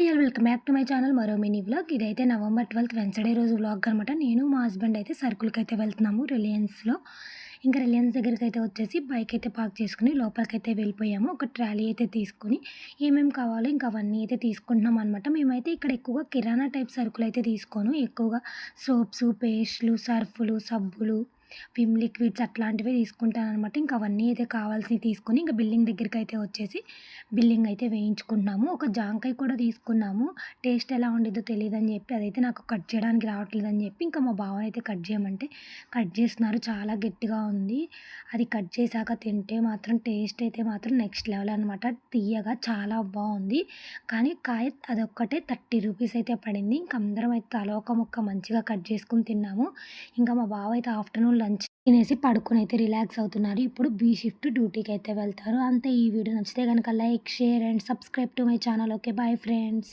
Welcome back to my channel మరో mini vlog ఇదైతే November twelfth Wednesday రోజు vlog అనమాట నేను మా హస్బెండ్ అయితే సర్కుల్కి అయితే వెళ్తున్నాము రిలయన్స్లో ఇంకా రిలయన్స్ దగ్గరికి అయితే వచ్చేసి బైక్ అయితే పార్క్ చేసుకుని లోపలికి అయితే వెళ్ళిపోయాము. ఒక ట్రాలీ అయితే తీసుకుని ఏమేమి కావాలో ఇంకా అవన్నీ అయితే తీసుకుంటున్నాం అనమాట మేమైతే ఇక్కడ ఎక్కువగా కిరాణా టైప్ సరుకులు అయితే తీసుకోను. ఎక్కువగా సోప్స్ పేస్ట్లు సర్ఫులు సబ్బులు విమ్ లిక్విడ్స్ అట్లాంటివి తీసుకుంటాను అనమాట ఇంకా అవన్నీ అయితే కావాల్సినవి తీసుకొని ఇంకా బిల్లింగ్ దగ్గరికి అయితే వచ్చేసి బిల్లింగ్ అయితే వేయించుకుంటున్నాము. ఒక జాంకాయ కూడా తీసుకున్నాము. టేస్ట్ ఎలా ఉండేదో తెలియదని చెప్పి అదైతే నాకు కట్ చేయడానికి రావట్లేదని చెప్పి ఇంకా మా బావ అయితే కట్ చేయమంటే కట్ చేస్తున్నారు. చాలా గట్టిగా ఉంది. అది కట్ చేశాక తింటే మాత్రం టేస్ట్ అయితే మాత్రం నెక్స్ట్ లెవెల్ అనమాట తీయగా చాలా బాగుంది. కానీ కాయ అదొక్కటే థర్టీ రూపీస్ అయితే పడింది. ఇంక అందరం అయితే తల ఒక ముక్క మంచిగా కట్ చేసుకుని తిన్నాము. ఇంకా మా బావ అయితే ఆఫ్టర్నూన్ లంచ్ తినేసి పడుకొని అయితే రిలాక్స్ అవుతున్నారు. ఇప్పుడు బీ షిఫ్ట్ డ్యూటీకి అయితే వెళ్తారు. అంతే ఈ వీడియో నచ్చితే కనుక like share and subscribe to my channel. Okay bye friends.